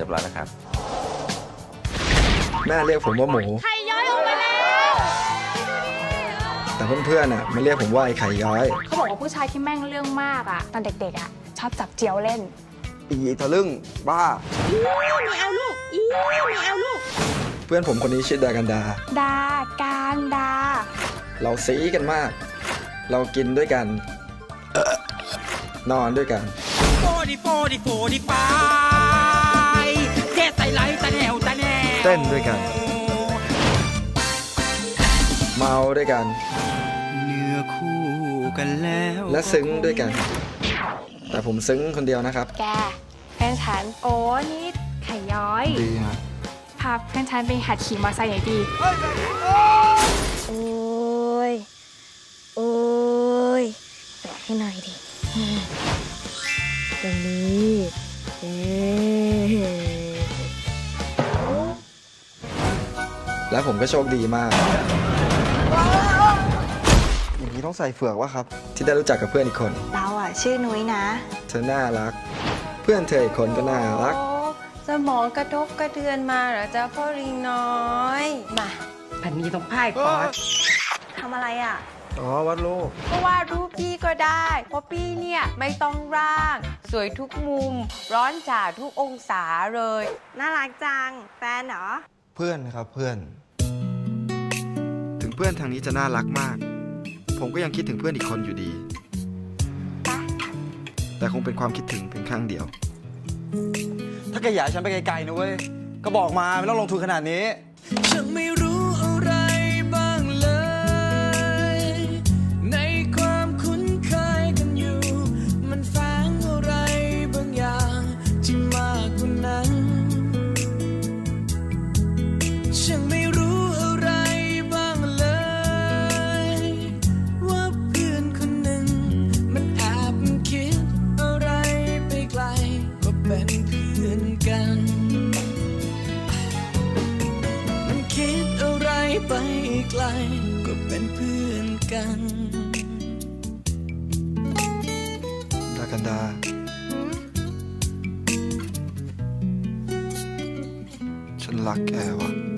รียบร้อยแล้วครับแม่เรียกผมว่าหมู ไข่ย้อยออกมาแล้วแต่เพื่อนๆน่ะมาเรียกผมว่าไอ้ไข่ย้อยเขาบอกว่าผู้ชายที่แม่งเรื่องมากอะตอนเด็กๆอะชอบจับเจียวเล่น อีทะลึ่งบ้าไม่เอาลูกอีไม่เอาลูก เพื่อนผมคนนี้ชื่อดากันดา ดาการดา เราซีกันมาก เรากินด้วยกัน นอนด้วยกันโฟดิโฟดิโฟดิ ไฟเทใส่ไหลตะแนวตะแนวเต้นด้วยกัน เมาด้วยกัน เนื้อคู่กันแล้ว และซึ้งด้วยกัน แต่ผมซึ้งคนเดียวนะครับ แกเพื่อนฉันโอ้นี่ไข่ย้อย ดีฮะพาเพื่อนฉันไปหัดขี่มอเตอร์ไซค์หน่อยดี โอ้ย โอ้ยแตะให้หน่อยดิอืมตรงนี้ เอ๊ แล้วผมก็โชคดีมาก อย่างนี้ต้องใส่เฟือกวะครับ ที่ได้รู้จักกับเพื่อนอีกคน เราอะ ชื่อนุ้ยนะ เธอน่ารัก เพื่อนเธออีกคนก็น่ารัก โอ้สมองกระทบกระเทือนมาเหรอจ๊ะพ่อริงน้อย มาพันนี้ต้องพ่ายคอร์สทำอะไรอะ อ๋อ วัดโลก ก็วาดรูปพี่ก็ได้ เพราะพี่เนี่ยไม่ต้องร่าง สวยทุกมุม ร้อนจ่าทุกองศาเลย น่ารักจัง แฟนเหรอเพื่อนนะครับเพื่อน ถึงเพื่อนทางนี้จะน่ารักมาก ผมก็ยังคิดถึงเพื่อนอีกคนอยู่ดี แต่คงเป็นความคิดถึงเพียงครั้งเดียว ถ้าแกอยากให้ฉันไปไกลๆนะเว้ย ก็บอกมาไม่ต้องลงทุนขนาดนี้ ฉันไม่รู้อะไร พื่อนกัน มันคิดอะไรไปไกล ก็เป็นเพื่อนกันดากันดา ฉันรักแกว่ะ